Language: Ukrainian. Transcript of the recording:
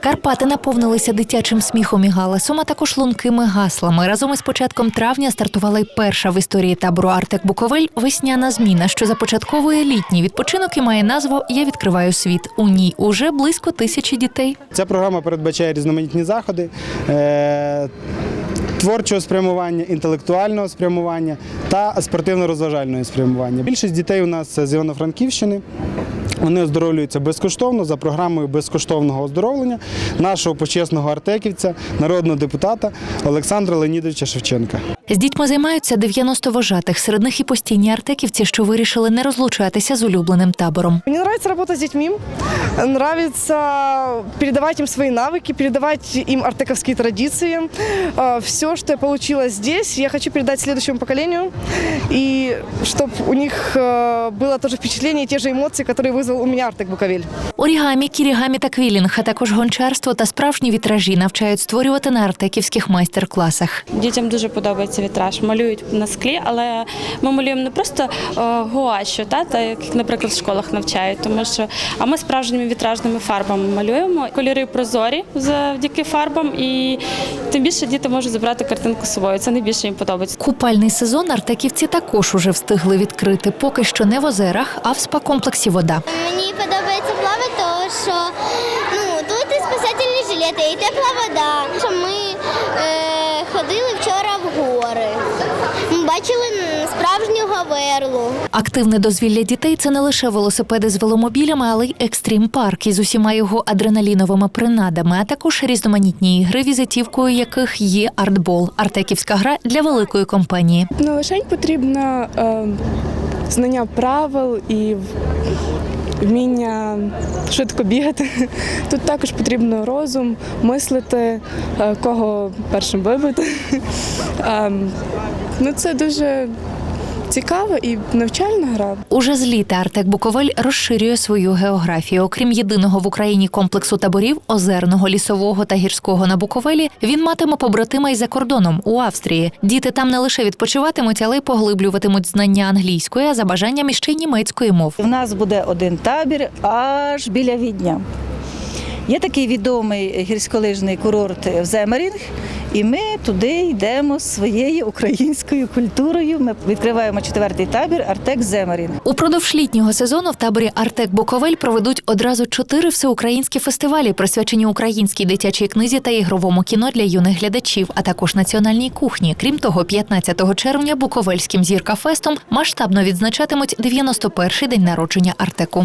Карпати наповнилися дитячим сміхом і галасом, а також лункими гаслами. Разом із початком травня стартувала й перша в історії табору Артек Буковель весняна зміна, що започатковує літній відпочинок і має назву Я відкриваю світ. У ній уже близько тисячі дітей. Ця програма передбачає різноманітні заходи. Е, Творчого спрямування, інтелектуального спрямування та спортивно-розважального спрямування. Більшість дітей у нас з Івано-Франківщини. Вони оздоровлюються безкоштовно за програмою безкоштовного оздоровлення нашого почесного артеківця, народного депутата Олександра Леонідовича Шевченка. З дітьми займаються 90 вожатих. Серед них і постійні артеківці, що вирішили не розлучатися з улюбленим табором. Мне нравится работать с детьми, нравится передавать им свои навыки, передавать им артековские традиции. Все, что я получила здесь, я хочу передать следующему поколению, и чтобы у них э, было тоже впечатление, те же эмоции, которые вызвал у меня Артек Буковель. Орігамі, кірігамі та квілінг, а також гончарство та справжні вітражі навчають створювати на артеківських майстер-класах. Дітям дуже подобається вітраж. Малюють на склі, але ми малюємо не просто е, гуашю, та, та як, наприклад, в школах навчають, тому що а ми справжніми вітражними фарбами малюємо. Кольори прозорі завдяки фарбам, і тим більше діти можуть забрати картинку з собою. Це найбільше їм подобається. Купальний сезон артеківці також уже встигли відкрити, поки що не в озерах, а в спа-комплексі вода. Мені подобається плавати, тому що ну, тут і спасательні жилети, і тепла вода. Що Ми е, Ми справжнього верлу. Активне дозвілля дітей це не лише велосипеди з веломобілями, але й екстрім парк із усіма його адреналіновими принадами, а також різноманітні ігри, візитівкою яких є артбол, артеківська гра для великої компанії. Не лише потрібно е, знання правил і вміння швидко бігати. Тут також потрібно розум, мислити, е, кого першим вибити. Е, ну, це дуже цікава і навчальна гра. Уже з літа Артек Буковель розширює свою географію. Окрім єдиного в Україні комплексу таборів озерного, лісового та гірського на Буковелі, він матиме побратима й за кордоном у Австрії. Діти там не лише відпочиватимуть, але й поглиблюватимуть знання англійської, а за бажанням іще й німецької мов. У нас буде один табір аж біля Відня. Є такий відомий гірськолижний курорт в Земерінг, і ми туди йдемо з своєю українською культурою. Ми відкриваємо четвертий табір Артек Земерінг. Упродовж літнього сезону в таборі Артек Буковель проведуть одразу чотири всеукраїнські фестивалі, присвячені українській дитячій книзі та ігровому кіно для юних глядачів, а також національній кухні. Крім того, 15 червня Буковельським зірка фестом масштабно відзначатимуть 91-й день народження Артеку.